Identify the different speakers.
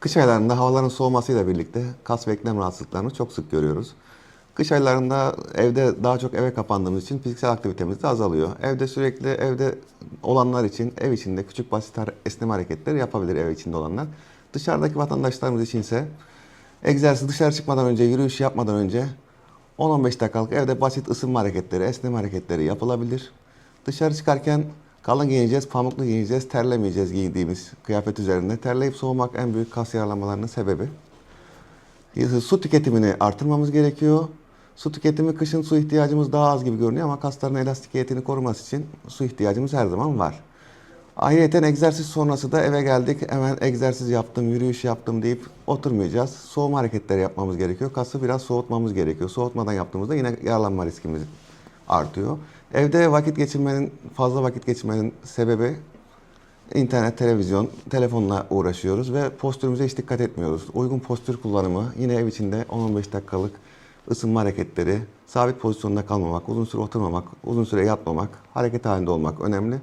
Speaker 1: Kış aylarında havaların soğumasıyla birlikte kas ve eklem rahatsızlıklarını çok sık görüyoruz. Kış aylarında evde daha çok eve kapandığımız için fiziksel aktivitemiz de azalıyor. Evde sürekli evde olanlar için ev içinde küçük basit esneme hareketleri yapabilir ev içinde olanlar. Dışarıdaki vatandaşlarımız içinse egzersiz dışarı çıkmadan önce, yürüyüş yapmadan önce 10-15 dakikalık evde basit ısınma hareketleri, esneme hareketleri yapılabilir. Dışarı çıkarken kalın giyineceğiz, pamuklu giyineceğiz, terlemeyeceğiz giydiğimiz kıyafet üzerinde. Terleyip soğumak en büyük kas yaralanmalarının sebebi. Su tüketimini artırmamız gerekiyor. Su tüketimi kışın su ihtiyacımız daha az gibi görünüyor ama kasların elastikiyetini koruması için su ihtiyacımız her zaman var. Ayrıca egzersiz sonrası da eve geldik hemen egzersiz yaptım, yürüyüş yaptım deyip oturmayacağız. Soğuma hareketleri yapmamız gerekiyor. Kası biraz soğutmamız gerekiyor. Soğutmadan yaptığımızda yine yaralanma riskimiz artıyor. Evde vakit geçirmenin, fazla vakit geçirmenin sebebi İnternet, televizyon, telefonla uğraşıyoruz ve postürümüze hiç dikkat etmiyoruz. Uygun postür kullanımı yine ev içinde 10-15 dakikalık ısınma hareketleri, sabit pozisyonda kalmamak, uzun süre oturmamak, uzun süre yatmamak, hareket halinde olmak önemli.